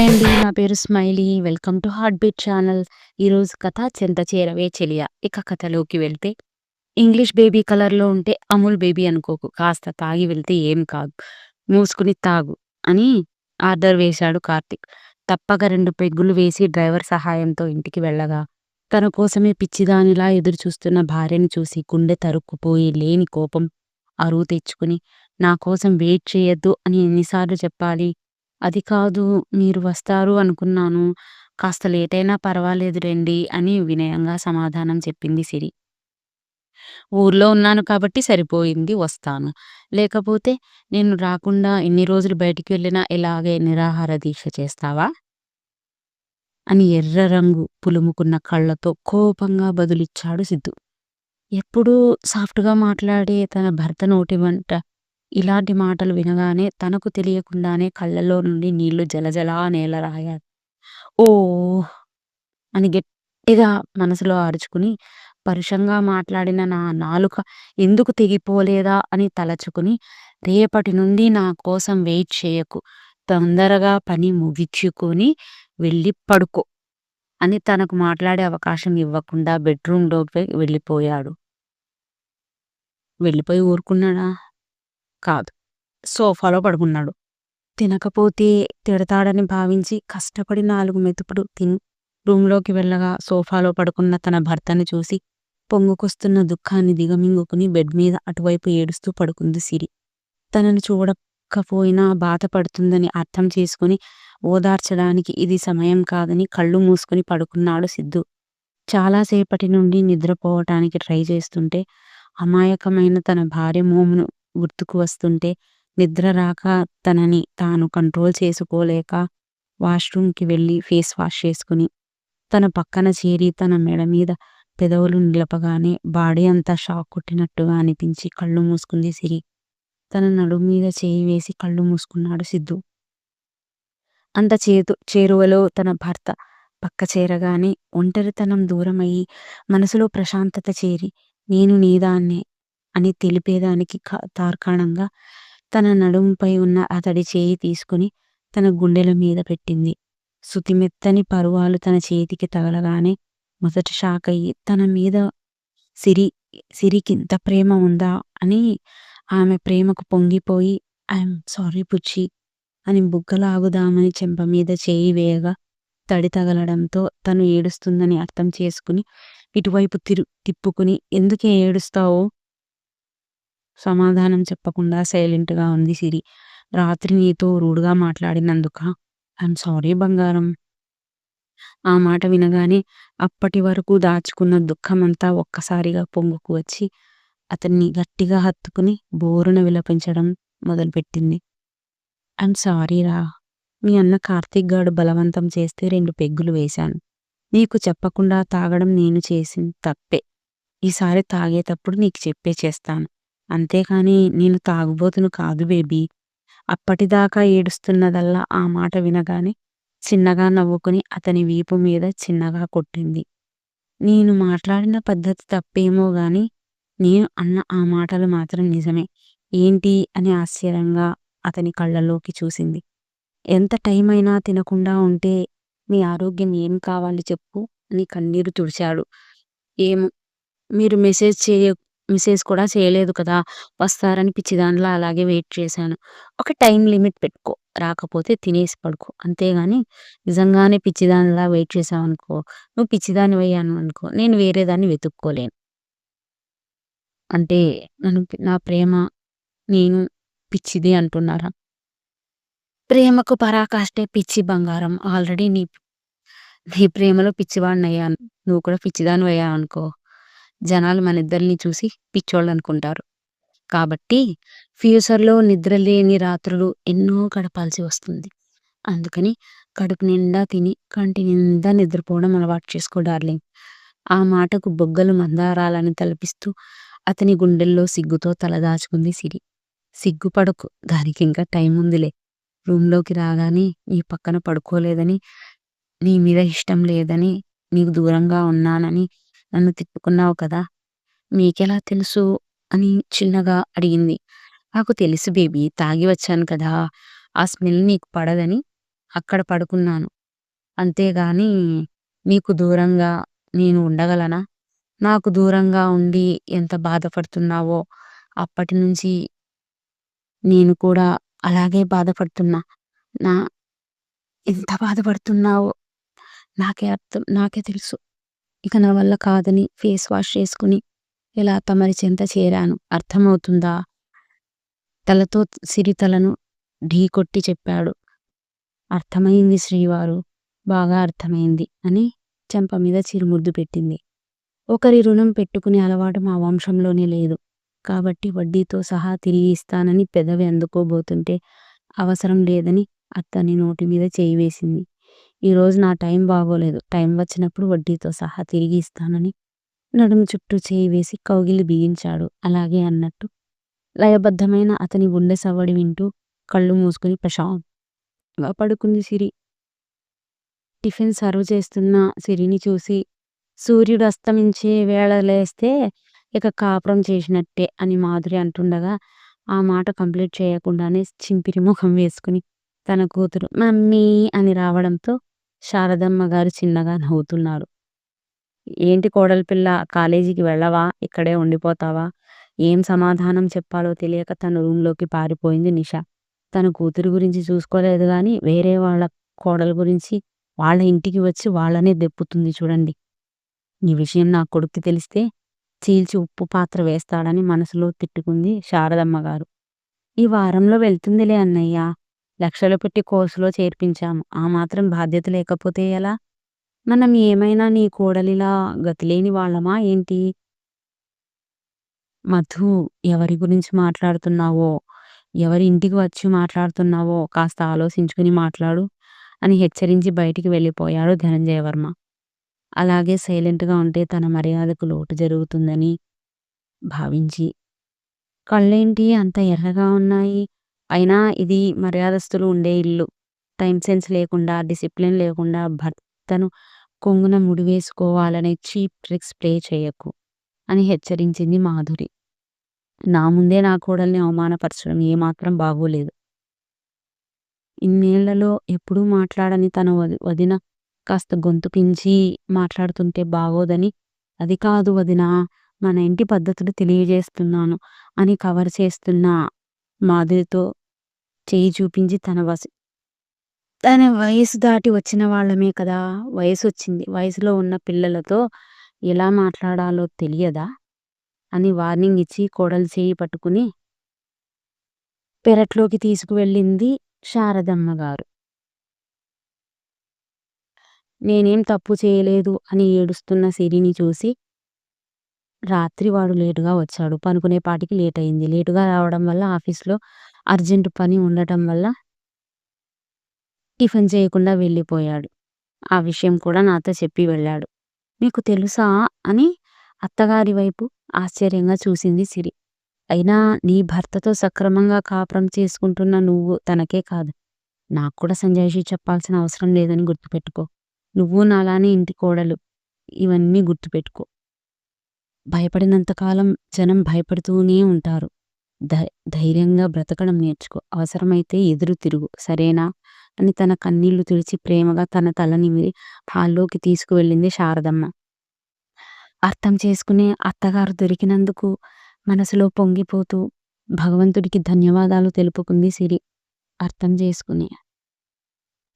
Hi అండి. నా పేరు Smiley. Welcome to Heart Beat channel. ఈరోజు కథ 'చెంత చేరవే చెలియా'. ఇక కథలోకి వెళ్తే ఇంగ్లీష్ బేబీ కలర్‌లో ఉంటే అమూల్ బేబీ అనుకోకు. కాస్త తాగి వెళ్తే ఏం కాదు. మూసుకుని తాగు అని ఆర్డర్ వేశాడు కార్తిక్ తప్పక రెండు పెగ్గులు వేసి డ్రైవర్ సహాయంతో ఇంటికి వెళ్ళగా తన కోసమే పిచ్చిదానిలా ఎదురుచూస్తున్న భార్యని చూసి గుండె తరుక్కుపోయి లేని కోపం అరువు తెచ్చుకుని నా కోసం వెయిట్ చేయొద్దు అని ఎన్నిసార్లు చెప్పాలి? అది కాదు మీరు వస్తారు అనుకున్నాను. కాస్త లేటయినా పర్వాలేదులెండి అని వినయంగా సమాధానం చెప్పింది సిరి. ఊర్లో ఉన్నాను కాబట్టి సరిపోయింది వస్తాను. లేకపోతే నేను రాకుండా ఎన్ని రోజులు బయటికి వెళ్ళినా ఇలాగే నిరాహార దీక్ష చేస్తావా? అని ఎర్ర రంగు పులుముకున్న కళ్ళతో కోపంగా బదులిచ్చాడు సిద్ధు. ఎప్పుడూ సాఫ్ట్‌గా మాట్లాడే తన భర్త నోటి వంట ఇలాంటి మాటలు వినగానే తనకు తెలియకుండానే కళ్ళలో నుండి నీళ్ళు జలజలా నేలరాగాయి. ఓ అని గట్టిగా మనసులో అరుచుకుని పరుషంగా మాట్లాడిన నా నాలుక ఎందుకు తెగిపోలేదా అని తలచుకుని రేపటి నుండి నా కోసం వెయిట్ చేయకు. తొందరగా పని ముగించుకొని వెళ్ళి పడుకో అని తనకు మాట్లాడే అవకాశం ఇవ్వకుండా బెడ్‌రూమ్‌లోకి వెళ్ళిపోయాడు. వెళ్ళిపోయి ఊరుకున్నాడా? కాదు. సోఫాలో పడుకున్నాడు. తినకపోతే తిడతాడని భావించి కష్టపడి నాలుగు మెతుపుడు తిని రూమ్‌లోకి వెళ్ళగా సోఫాలో పడుకున్న తన భర్తని చూసి పొంగుకొస్తున్న దుఃఖాన్ని దిగమింగుకుని బెడ్ మీద అటువైపు ఏడుస్తూ పడుకుంది సిరి. తనను చూడకపోయినా బాధపడుతుందని అర్థం చేసుకుని ఓదార్చడానికి ఇది సమయం కాదని కళ్ళు మూసుకుని పడుకున్నాడు సిద్ధు. చాలా సేపటి నుండి నిద్రపోవటానికి ట్రై చేస్తుంటే అమాయకమైన తన భార్య మోమును గుర్తుకు వస్తుంటే నిద్ర రాక తనని తాను కంట్రోల్ చేసుకోలేక వాష్‌రూమ్‌కి వెళ్ళి ఫేస్ వాష్ చేసుకుని తన పక్కన చేరి తన మెడ మీద పెదవులు నిలపగానే బాడీ అంతా షాక్ కొట్టినట్టుగా అనిపించి కళ్ళు మూసుకుంది సిరి. తన నడుము మీద చేయి వేసి కళ్ళు మూసుకున్నాడు సిద్ధు. అంత చేతు చేరువలో తన భర్త పక్క చేరగానే ఒంటరితనం దూరమయ్యి మనసులో ప్రశాంతత చేరి నేను నీదాన్నే అని తెలిపేదానికి క తార్కాణంగా తన నడుముపై ఉన్న అతడి చేయి తీసుకుని తన గుండెల మీద పెట్టింది. సుతిమెత్తని పరువాలు తన చేతికి తగలగానే మొదట అయ్యి తన మీద సిరి సిరికింత ప్రేమ ఉందా అని ఆమె ప్రేమకు పొంగిపోయి ఐఎమ్ సారీ పుచ్చి అని బుగ్గలాగుదామని చెంప మీద చేయి వేయగా తడి తగలడంతో తను ఏడుస్తుందని అర్థం చేసుకుని ఇటువైపు తిరు తిప్పుకుని ఎందుకే ఏడుస్తావో సమాధానం చెప్పకుండా సైలెంట్‌గా ఉంది సిరి. రాత్రి నీతో రూడ్‌గా మాట్లాడినందుక ఐఎమ్ సారీ బంగారం. ఆ మాట వినగానే అప్పటి వరకు దాచుకున్న దుఃఖమంతా ఒక్కసారిగా పొంగుకు వచ్చి అతన్ని గట్టిగా హత్తుకుని బోరున విలపించడం మొదలుపెట్టింది. ఐయామ్ సారీరా! మీ అన్న కార్తీక్ గాడు బలవంతం చేస్తే రెండు పెగ్గులు వేశాను. నీకు చెప్పకుండా తాగడం నేను చేసిన తప్పే. ఈసారి తాగేటప్పుడు నీకు చెప్పే చేస్తాను. అంతేకాని నేను తాగుబోతును కాదు బేబీ. అప్పటిదాకా ఏడుస్తున్నదల్లా ఆ మాట వినగానే చిన్నగా నవ్వుకుని అతని వీపు మీద చిన్నగా కొట్టింది. నేను మాట్లాడిన పద్ధతి తప్పేమో గాని నేను అన్న ఆ మాటలు మాత్రం నిజమే. ఏంటి అని ఆశ్చర్యంగా అతని కళ్ళలోకి చూసింది. ఎంత టైం అయినా తినకుండా ఉంటే మీ ఆరోగ్యం ఏం కావాలి చెప్పు అని కన్నీరు తుడిచాడు. ఏమో మీరు మెసేజ్ చేయ మెసేజ్ కూడా చేయలేదు కదా! వస్తారని పిచ్చిదానిలా అలాగే వెయిట్ చేశాను. ఒక టైం లిమిట్ పెట్టుకో. రాకపోతే తినేసి పడుకో. అంతేగాని నిజంగానే పిచ్చిదానిలా వెయిట్ చేసావనుకో నువ్వు పిచ్చిదానివయ్యావనుకో నేను వేరే దాన్ని వెతుక్కోలేను. అంటే నన్ను నా ప్రేమ నేను పిచ్చిది అంటున్నారా? ప్రేమకు పరాకాష్టే పిచ్చి బంగారం. ఆల్రెడీ నీ నీ ప్రేమలో పిచ్చివాడిని అయ్యాను నువ్వు కూడా పిచ్చిదానివయ్యావనుకో జనాలు మన ఇద్దరిని చూసి పిచ్చోళ్ళనుకుంటారు. కాబట్టి ఫ్యూచర్‌లో నిద్రలేని రాత్రులు ఎన్నో గడపాల్సి వస్తుంది. అందుకని కడుపు నిండా తిని కంటి నిండా నిద్రపోవడం అలవాటు చేసుకో డార్లింగ్. ఆ మాటకు బొగ్గలు మందారాలని తలపిస్తూ అతని గుండెల్లో సిగ్గుతో తలదాచుకుంది సిరి. సిగ్గుపడకు దానికింకా టైముందిలే. రూమ్‌లోకి రాగానే నీ పక్కన పడుకోలేదని, నీ మీద ఇష్టం లేదని, నీకు దూరంగా ఉన్నానని నన్ను తిట్టుకున్నావు కదా! మీకెలా తెలుసు? అని చిన్నగా అడిగింది. నాకు తెలుసు బేబీ తాగి వచ్చాను కదా! ఆ స్మెల్ నీకు పడదని అక్కడ పడుకున్నాను. అంతేగాని నీకు దూరంగా నేను ఉండగలనా? నాకు దూరంగా ఉండి ఎంత బాధపడుతున్నావో అప్పటి నుంచి నేను కూడా అలాగే బాధపడుతున్నా. నా ఎంత బాధపడుతున్నావో నాకే అర్థం నాకే తెలుసు. ఇక నా వల్ల కాదని ఫేస్ వాష్ చేసుకుని ఇలా తమరి చెంత చేరాను. అర్థమవుతుందా? తలతో సిరి తలను ఢీకొట్టి చెప్పాడు. అర్థమైంది శ్రీవారు. బాగా అర్థమైంది అని చెంప మీద చిరుముద్దు పెట్టింది. ఒకరి రుణం పెట్టుకునే అలవాటు మా వంశంలోనే లేదు. కాబట్టి వడ్డీతో సహా తిరిగి ఇస్తానని పెదవి అందుకోబోతుంటే అవసరం లేదని అత్తని నోటి మీద చేయి వేసింది. ఈరోజు నా టైం బాగోలేదు. టైం వచ్చినప్పుడు వడ్డీతో సహా తిరిగి ఇస్తానని నడుము చుట్టూ చేయి వేసి కౌగిలి బిగించాడు. అలాగే అన్నట్టు లయబద్ధమైన అతని గుండె సవ్వడి వింటూ కళ్ళు మూసుకుని ప్రశాంతంగా పడుకుంది సిరి. టిఫిన్ సర్వ్ చేస్తున్న సిరిని చూసి సూర్యుడు అస్తమించే వేళ లేస్తే ఇక కాపురం చేసినట్టే అని మాధురి అంటుండగా ఆ మాట కంప్లీట్ చేయకుండానే చింపిరి ముఖం వేసుకుని తన కూతురు మమ్మీ అని రావడంతో శారదమ్మ గారు చిన్నగా నవ్వుతున్నారు. ఏంటి కోడలి పిల్ల కాలేజీకి వెళ్ళవా? ఇక్కడే ఉండిపోతావా? ఏం సమాధానం చెప్పాలో తెలియక తన రూంలోకి పారిపోయింది నిష. తన కూతురు గురించి చూసుకోలేదు కానీ వేరే వాళ్ళ కోడల గురించి వాళ్ళ ఇంటికి వచ్చి వాళ్ళనే దెప్పుతుంది చూడండి. ఈ విషయం నా కొడుక్కి తెలిస్తే చీల్చి ఉప్పు పాత్ర వేస్తాడని మనసులో తిట్టుకుంది శారదమ్మ గారు ఈ వారంలో వెళ్తుందిలే అన్నయ్య. లక్షలు పెట్టి కోర్సులో చేర్పించాము. ఆ మాత్రం బాధ్యత లేకపోతే ఎలా? మనం ఏమైనా నీ కోడలిలా గతిలేని వాళ్ళమా ఏంటి? మధు ఎవరి గురించి మాట్లాడుతున్నావో, ఎవరి ఇంటికి వచ్చి మాట్లాడుతున్నావో కాస్త ఆలోచించుకుని మాట్లాడు అని హెచ్చరించి బయటికి వెళ్ళిపోయాడు ధనంజయవర్మ. అలాగే సైలెంట్‌గా ఉంటే తన మర్యాదకు లోటు జరుగుతుందని భావించి కళ్ళేంటి అంత ఎర్రగా ఉన్నాయి? అయినా ఇది మర్యాదస్తులు ఉండే ఇల్లు. టైం సెన్స్ లేకుండా, డిసిప్లిన్ లేకుండా భర్తను కొంగున ముడివేసుకోవాలనే చీప్ ట్రిక్స్ ప్లే చేయకు అని హెచ్చరించింది మాధురి. నా ముందే నా కోడల్ని అవమానపరచడం ఏమాత్రం బాగోలేదు. ఇన్నేళ్ళలో ఎప్పుడూ మాట్లాడని తన వదిన కాస్త గొంతు పించి మాట్లాడుతుంటే బాగోదని అది కాదు వదినా! మన ఇంటి పద్ధతులు తెలియజేస్తున్నాను అని కవర్ చేస్తున్న మాధురితో చేయి చూపించి తన వసి తన వయసు దాటి వచ్చిన వాళ్ళమే కదా! వయసు వచ్చింది వయసులో ఉన్న పిల్లలతో ఎలా మాట్లాడాలో తెలియదా? అని వార్నింగ్ ఇచ్చి కోడలు చేయి పట్టుకుని పెరట్లోకి తీసుకువెళ్ళింది శారదమ్మ గారు నేనేం తప్పు చేయలేదు అని ఏడుస్తున్న సిరిని చూసి రాత్రి వాడు లేటుగా వచ్చాడు. పనుకునేపాటికి లేట్ అయింది లేటుగా రావడం వల్ల ఆఫీస్‌లో అర్జెంట్ పని ఉండటం వల్ల టిఫిన్ చేయకుండా వెళ్ళిపోయాడు. ఆ విషయం కూడా నాతో చెప్పి వెళ్ళాడు. మీకు తెలుసా? అని అత్తగారి వైపు ఆశ్చర్యంగా చూసింది సిరి. అయినా నీ భర్తతో సక్రమంగా కాపురం చేసుకుంటున్న నువ్వు తనకే కాదు. నాకు కూడా సంజయ్షి చెప్పాల్సిన అవసరం లేదని గుర్తుపెట్టుకో. నువ్వు నాలానే ఇంటి కోడలు. ఇవన్నీ గుర్తుపెట్టుకో. భయపడినంత కాలం జనం భయపడుతూనే ఉంటారు. ధైర్యంగా బ్రతకడం నేర్చుకో. అవసరమైతే ఎదురు తిరుగు. సరేనా? అని తన కన్నీళ్ళు తుడిచి ప్రేమగా తన తల నిమిరి హాల్లోకి తీసుకువెళ్ళింది శారదమ్మ. అర్థం చేసుకునే అత్తగారు దొరికినందుకు మనసులో పొంగిపోతూ భగవంతుడికి ధన్యవాదాలు తెలుపుకుంది సిరి. అర్థం చేసుకుని.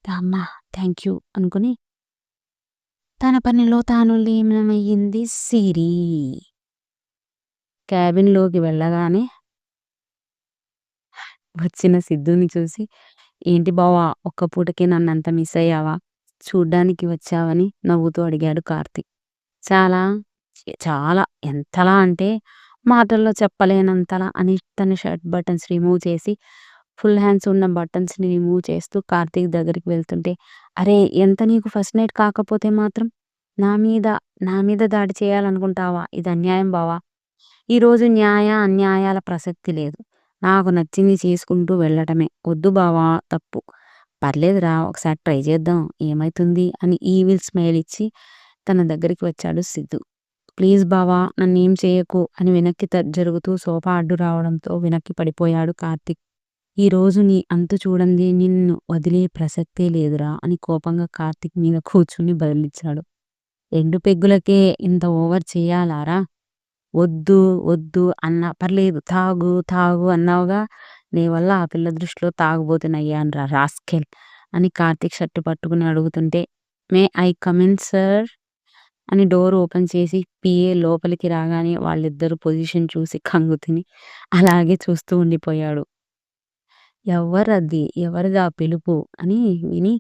అమ్మా! యూ అనుకుని తన పనిలో తాను లీనమయ్యింది సిరి. క్యాబిన్‌లోకి వెళ్ళగానే వచ్చిన సిద్ధుని చూసి ఏంటి బావా! ఒక్క పూటకే నన్నంత మిస్సయ్యావా? చూడ్డానికి వచ్చావని నవ్వుతూ అడిగాడు కార్తీక్. చాలా చాలా ఎంతలా అంటే మాటల్లో చెప్పలేనంతలా అని తన షర్ట్ బటన్స్ రిమూవ్ చేసి ఫుల్ హ్యాండ్స్ ఉన్న బటన్స్‌ని రిమూవ్ చేస్తూ కార్తీక్ దగ్గరికి వెళ్తుంటే అరే! ఎంత నీకు ఫస్ట్ నైట్ కాకపోతే మాత్రం నా మీద నా మీద దాడి చేయాలనుకుంటావా? ఇది అన్యాయం బావా! ఈరోజు న్యాయ, అన్యాయాల ప్రసక్తి లేదు. నాకు నచ్చింది చేసుకుంటూ వెళ్ళటమే. వద్దు బావా! తప్పు. పర్లేదురా ఒకసారి ట్రై చేద్దాం. ఏమైతుంది? అని ఈవిల్ స్మైల్ ఇచ్చి తన దగ్గరికి వచ్చాడు సిద్ధు. ప్లీజ్ బావా! నన్నేం చేయకు అని వెనక్కి త జరుగుతూ సోఫా అడ్డు రావడంతో వెనక్కి పడిపోయాడు కార్తిక్ ఈ రోజు నీ అంతు చూడండి నిన్ను వదిలే ప్రసక్తే లేదురా అని కోపంగా కార్తిక్ మీద కూర్చుని బదిలిచ్చాడు రెండు పెగ్గులకే ఇంత ఓవర్ చేయాలారా వద్దు వద్దు అన్న పర్లేదు తాగు తాగు అన్నావుగా నీ వల్ల ఆ పిల్ల దృష్టిలో తాగుబోతున్నయ్యాను రా రాస్కెల్ అని కార్తీక్ షర్టు పట్టుకుని అడుగుతుంటే may I come in sir అని డోర్ ఓపెన్ చేసి పిఏ లోపలికి రాగానే వాళ్ళిద్దరు పొజిషన్ చూసి కంగు తిని అలాగే చూస్తూ ఉండిపోయాడు. ఎవరది ఎవరిది ఆ పిలుపు? అని విని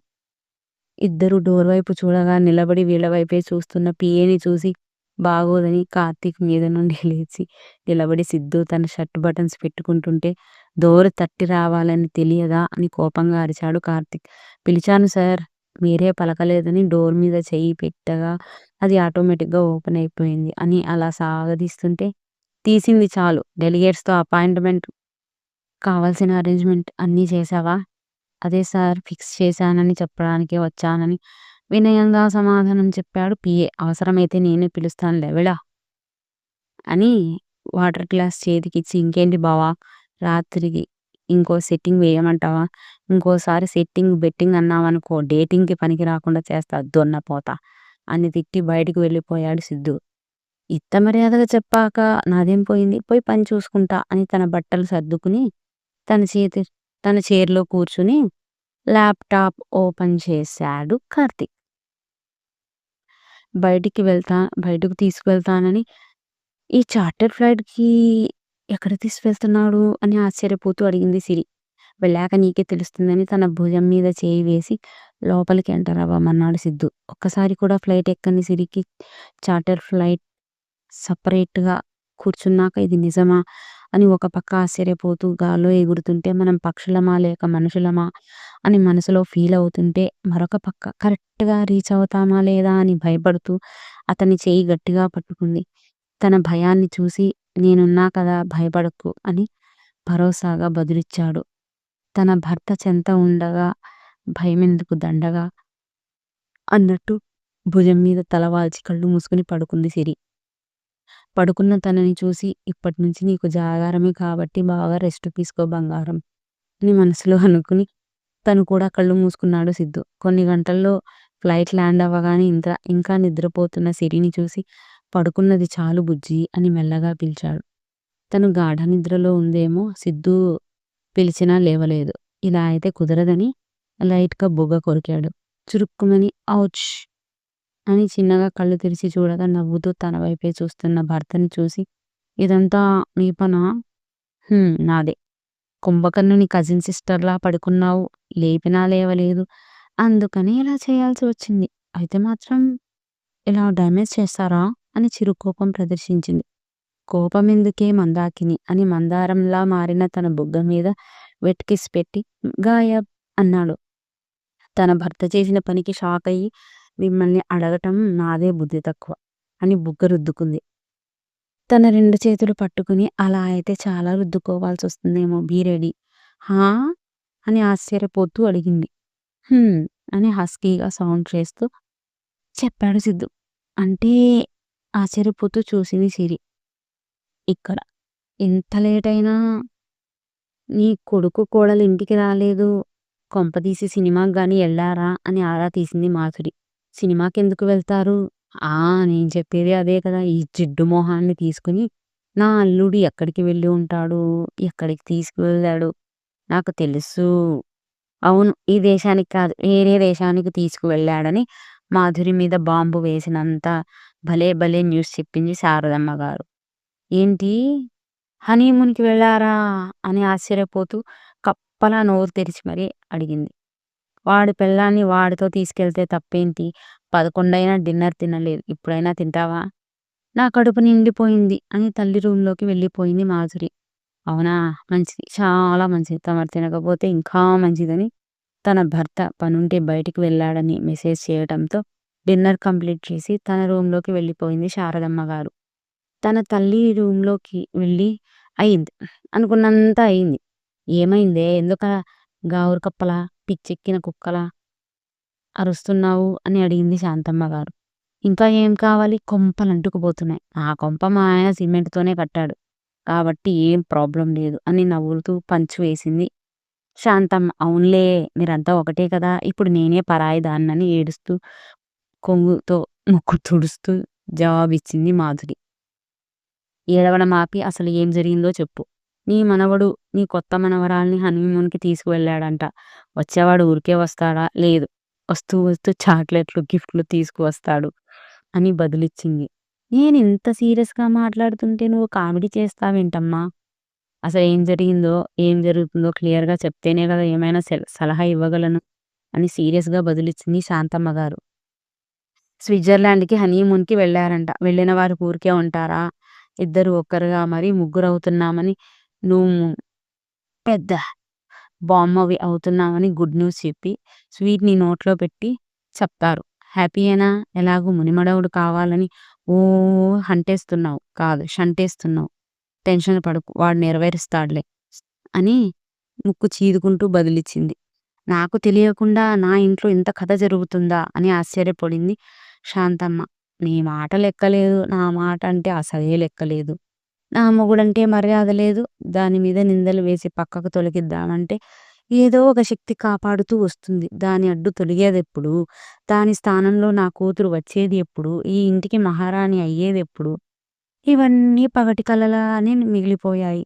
ఇద్దరు డోర్ వైపు చూడగా నిలబడి వీళ్ళ వైపే చూస్తున్న పిఏని చూసి బాగోదని కార్తీక్ మీద నుండి లేచి నిలబడి సిద్ధు తన షర్ట్ బటన్స్ పెట్టుకుంటుంటే డోర్ తట్టి రావాలని తెలియదా? అని కోపంగా అరిచాడు కార్తీక్. పిలిచాను సార్ మీరే పలకలేదని డోర్ మీద చెయ్యి పెట్టగా అది ఆటోమేటిక్గా ఓపెన్ అయిపోయింది అని అలా సాగదీస్తుంటే తీసింది చాలు డెలిగేట్స్తో అపాయింట్మెంట్ కావాల్సిన అరేంజ్మెంట్ అన్నీ చేశావా? అదే సార్ ఫిక్స్ చేశానని చెప్పడానికే వచ్చానని వినయంగా సమాధానం చెప్పాడు పిఏ అవసరమైతే నేనే పిలుస్తాను లెవెడా అని వాటర్ గ్లాస్ చేతికిచ్చి ఇంకేంటి బావా? రాత్రికి ఇంకో సెట్టింగ్ వేయమంటావా? ఇంకోసారి సెట్టింగ్ బెట్టింగ్ అన్నావనుకో డేటింగ్కి పనికి రాకుండా చేస్తా దొన్న పోతా అని తిట్టి బయటకు వెళ్ళిపోయాడు సిద్ధు. ఇత్త మర్యాదగా చెప్పాక నాదేం పోయింది? పోయి పని చూసుకుంటా అని తన బట్టలు సర్దుకుని తన చేతి తన చైర్లో కూర్చుని ల్యాప్టాప్ ఓపెన్ చేశాడు కార్తీక్. బయటికి వెళ్తా బయటకు తీసుకువెళ్తానని ఈ చార్టర్ ఫ్లైట్కి ఎక్కడ తీసుకువెళ్తున్నాడు అని ఆశ్చర్యపోతూ అడిగింది సిరి. వెళ్ళాక నీకే తెలుస్తుందని తన భుజం మీద చేయి వేసి లోపలికి ఎంటర్ అవ్వమన్నాడు సిద్ధు. ఒక్కసారి కూడా ఫ్లైట్ ఎక్కని సిరికి చార్టర్ ఫ్లైట్ సపరేట్గా కూర్చున్నాక ఇది నిజమా? అని ఒక పక్క ఆశ్చర్యపోతూ గాల్లో ఎగురుతుంటే మనం పక్షులమా లేక మనుషులమా అని మనసులో ఫీల్ అవుతుంటే మరొక పక్క కరెక్ట్గా రీచ్ అవుతామా లేదా అని భయపడుతూ అతని చేయి గట్టిగా పట్టుకుంది. తన భయాన్ని చూసి నేనున్నా కదా భయపడకు అని భరోసాగా బదులిచ్చాడు. తన భర్త చెంత ఉండగా భయమెందుకు దండగా అన్నట్టు భుజం మీద తలవాల్చి కళ్ళు మూసుకుని పడుకుంది సిరి. పడుకున్న తనని చూసి ఇప్పటి నుంచి నీకు జాగారమే కాబట్టి బాగా రెస్ట్ తీసుకో బంగారం అని మనసులో అనుకుని తను కూడా కళ్ళు మూసుకున్నాడు సిద్ధు. కొన్ని గంటల్లో ఫ్లైట్ ల్యాండ్ అవ్వగానే ఇంత ఇంకా నిద్రపోతున్న సిరిని చూసి పడుకున్నది చాలు బుజ్జి అని మెల్లగా పిలిచాడు. తను గాఢ నిద్రలో ఉందేమో సిద్ధు పిలిచినా లేవలేదు. ఇలా అయితే కుదరదని లైట్గా బుగ్గ కొరికాడు. చురుక్కుమని ఔచ్ అని చిన్నగా కళ్ళు తెరిచి చూడగా నవ్వుతూ తన వైపే చూస్తున్న భర్తని చూసి ఇదంతా మీ పనా? నాదే. కుంభకర్ణుని కజిన్ సిస్టర్లా పడుకున్నావు. లేపినా లేవలేదు. అందుకని ఇలా చేయాల్సి వచ్చింది. అయితే మాత్రం ఇలా డ్యామేజ్ చేస్తారా? అని చిరుకోపం ప్రదర్శించింది. కోపం ఎందుకే మందాకిని? అని మందారంలా మారిన తన బుగ్గ మీద వెట్కిస్ పెట్టి గాయబ్ అన్నాడు. తన భర్త చేసిన పనికి షాక్ అయ్యి మిమ్మల్ని అడగటం నాదే బుద్ధి తక్కువ అని బుగ్గ రుద్దుకుంది. తన రెండు చేతులు పట్టుకుని అలా అయితే చాలా రుద్దుకోవాల్సి వస్తుందేమో బీ రెడీ. హా? అని ఆశ్చర్యపోతూ అడిగింది. అని హస్కీగా సౌండ్ చేస్తూ చెప్పాడు సిద్ధు. అంటే ఆశ్చర్యపోతూ చూసింది సిరి. ఇక్కడ ఎంత లేట్ అయినా నీ కొడుకు కోడలు ఇంటికి రాలేదు కొంపదీసి సినిమాకి కానీ వెళ్ళారా అని ఆరా తీసింది మాధురి. సినిమాకెందుకు వెళ్తారు? ఆ! నేను చెప్పేది అదే కదా! ఈ జిడ్డు మొహాన్ని తీసుకుని నా అల్లుడు ఎక్కడికి వెళ్ళి ఉంటాడు? ఎక్కడికి తీసుకువెళ్ళాడు? నాకు తెలుసు. అవును. ఈ దేశానికి కాదు. వేరే దేశానికి తీసుకువెళ్ళాడని మాధురి మీద బాంబు వేసినంత భలే భలే న్యూస్ చెప్పింది శారదమ్మ గారు. ఏంటి? హనీమూన్‌కి వెళ్ళారా? అని ఆశ్చర్యపోతూ కప్పలా నోరు తెరిచి మరీ అడిగింది. వాడి పిల్లాన్ని వాడితో తీసుకెళ్తే తప్పేంటి? పదకొండైనా డిన్నర్ తినలేదు. ఇప్పుడైనా తింటావా? నా కడుపు నిండిపోయింది అని తల్లి రూమ్లోకి వెళ్ళిపోయింది మాధురి. అవునా? మంచిది. చాలా మంచిది. తమరు తినకపోతే ఇంకా మంచిదని తన భర్త పనుంటే బయటికి వెళ్ళాడని మెసేజ్ చేయడంతో డిన్నర్ కంప్లీట్ చేసి తన రూమ్లోకి వెళ్ళిపోయింది శారదమ్మ గారు. తన తల్లి రూమ్లోకి వెళ్ళి అయింది. అనుకున్నంత అయింది. ఏమైందే? ఎందుక? గావురు కప్పలా? పిచ్చెక్కిన కుక్కలా అరుస్తున్నావు అని అడిగింది శాంతమ్మ గారు ఇంకా ఏం కావాలి కొంపలు అంటుకుపోతున్నాయి ఆ కొంప మా ఆయన సిమెంట్తోనే కట్టాడు కాబట్టి ఏం ప్రాబ్లం లేదు అని నవ్వులుతూ పంచు వేసింది శాంతమ్మ అవునులే మీరంతా ఒకటే కదా! ఇప్పుడు నేనే పరాయి దాన్నని ఏడుస్తూ కొంగుతో ముక్కు తుడుస్తూ జవాబిచ్చింది మాధురి. ఏడవడం ఆపి అసలు ఏం జరిగిందో చెప్పు. నీ మనవడు నీ కొత్త మనవరాల్ని హనీమూన్‌కి తీసుకువెళ్ళాడంట. వచ్చేవాడు ఊరికే వస్తాడా? లేదు. వస్తూ వస్తూ చాక్లెట్లు, గిఫ్ట్‌లు తీసుకువస్తాడు అని బదులిచ్చింది. నేను ఇంత సీరియస్‌గా మాట్లాడుతుంటే నువ్వు కామెడీ చేస్తావేంటమ్మా? ఏం జరిగిందో, ఏం జరుగుతుందో క్లియర్‌గా చెప్తేనే కదా ఏమైనా సలహా ఇవ్వగలను అని సీరియస్‌గా బదులిచ్చింది శాంతమ్మగారు. స్విట్జర్లాండ్‌కి హనీమూన్‌కి వెళ్ళారంట వెళ్ళిన వారు ఊరికే ఉంటారా? ఇద్దరు ఒక్కరుగా మరి ముగ్గురవుతున్నామని నువ్వు పెద్ద బామ్మవి అవుతున్నావని గుడ్ న్యూస్ చెప్పి స్వీట్ నీ నోట్లో పెట్టి చెప్తారు. హ్యాపీయేనా? ఎలాగూ మునిమడవుడు కావాలని ఓ హంటేస్తున్నావు కాదు షంటేస్తున్నావు. టెన్షన్ పడుకు వాడు నెరవేరుస్తాడులే అని ముక్కు చీదుకుంటూ బదులిచ్చింది. నాకు తెలియకుండా నా ఇంట్లో ఇంత కథ జరుగుతుందా అని ఆశ్చర్యపడింది శాంతమ్మ. నీ మాట లెక్కలేదు. నా మాట అంటే అసలే లెక్కలేదు. నా మొగుడంటే మర్యాద లేదు. దాని మీద నిందలు వేసి పక్కకు తొలగిద్దామంటే ఏదో ఒక శక్తి కాపాడుతూ వస్తుంది. దాని అడ్డు తొలిగేదెప్పుడు? దాని స్థానంలో నా కూతురు వచ్చేది ఎప్పుడు? ఈ ఇంటికి మహారాణి అయ్యేది ఎప్పుడు ఇవన్నీ పగటి కలలానే మిగిలిపోయాయి.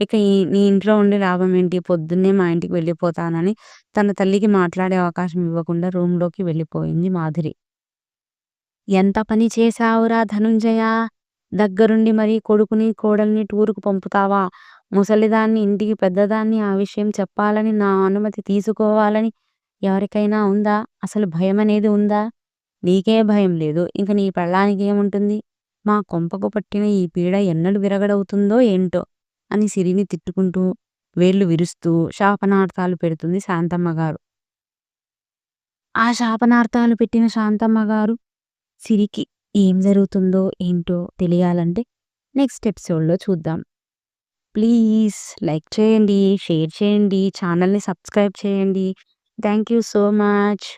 ఇక ఈ నీ ఇంట్లో లాభం ఏంటి పొద్దున్నే మా ఇంటికి వెళ్ళిపోతానని తన తల్లికి మాట్లాడే అవకాశం ఇవ్వకుండా రూమ్‌లోకి వెళ్ళిపోయింది మాధురి. ఎంత పని చేశావురా ధనుంజయా! దగ్గరుండి మరీ కొడుకుని, కోడల్ని టూరుకు పంపుతావా? ముసలిదాన్ని, ఇంటికి పెద్దదాన్ని ఆ విషయం చెప్పాలని, నా అనుమతి తీసుకోవాలని ఎవరికైనా ఉందా? అసలు భయం అనేది ఉందా? నీకే భయం లేదు. ఇంక నీ పెళ్ళానికేముంటుంది? మా కొంపకు పట్టిన ఈ పీడ ఎన్నడు విరగడవుతుందో ఏంటో అని సిరిని తిట్టుకుంటూ, వేళ్ళు విరుస్తూ శాపనార్థాలు పెడుతుంది శాంతమ్మగారు. ఆ శాపనార్థాలు పెట్టిన శాంతమ్మగారు సిరికి ఏం జరుగుతుందో ఏంటో తెలియాలంటే నెక్స్ట్ ఎపిసోడ్‌లో చూద్దాం. ప్లీజ్ లైక్ చేయండి, షేర్ చేయండి, ఛానల్‌ని సబ్స్క్రైబ్ చేయండి. Thank you so much.